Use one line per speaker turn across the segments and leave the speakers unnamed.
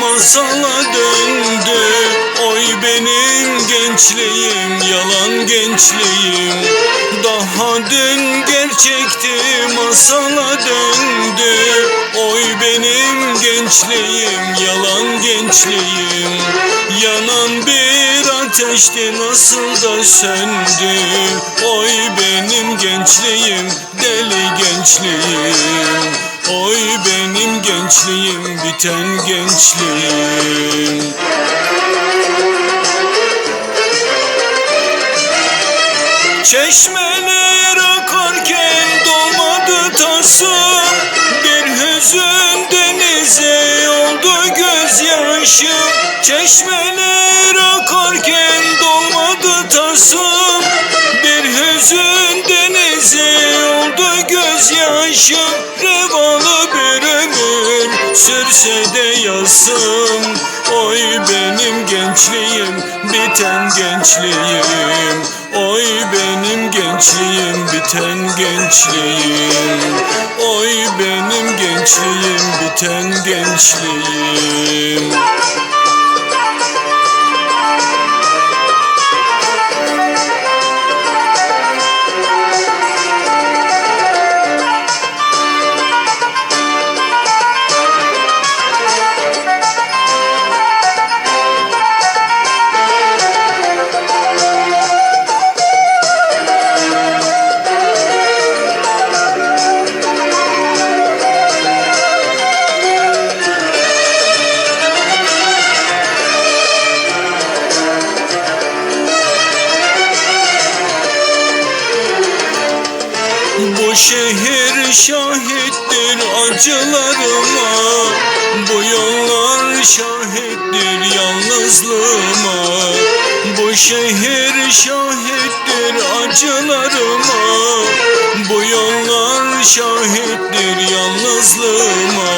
masala döndü. Oy benim gençliğim yalan gençliğim. Daha dün gerçekti masala döndü. Oy benim gençliğim yalan gençliğim. Yanan bir ateşti nasıl da söndü. Oy benim gençliğim deli gençliğim. Oy benim gençliğim biten gençliğim. Çeşmeler akarken dolmadı tasım Bir hüzün denize oldu gözyaşım Çeşmeler akarken dolmadı tasım Bir hüzün denize oldu gözyaşım bir ömür sürse de yazım Oy benim gençliğim biten gençliğim. Oy benim gençliğim biten gençliğim. Oy benim gençliğim biten gençliğim Bu şehir şahittir acılarıma. Bu yollar şahittir yalnızlığıma. Bu şehir şahittir acılarıma. Bu yollar şahittir yalnızlığıma.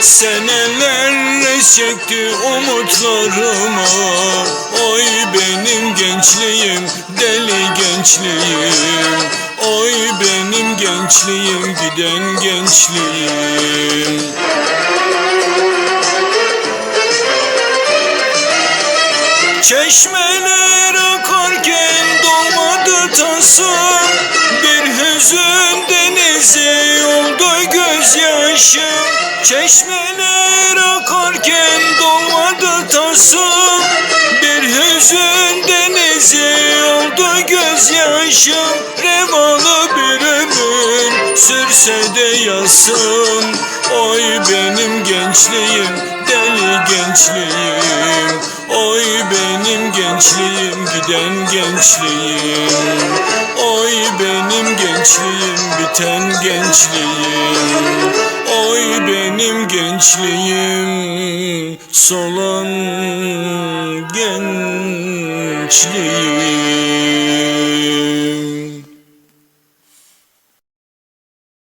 Senelerle çekti umutlarıma. Oy benim gençliğim deli gençliğim gençliğim giden gençliğim. Çeşmeler akarken dolmadı tasım Bir hüzün denizi oldu gözyaşım Çeşmeler akarken dolmadı tasım Bir hüzün denizi oldu gözyaşım Revalı yazsın Oy benim gençliğim deli gençliğim. Oy benim gençliğim giden gençliğim. Oy benim gençliğim biten gençliğim. Oy benim gençliğim solan gençliğim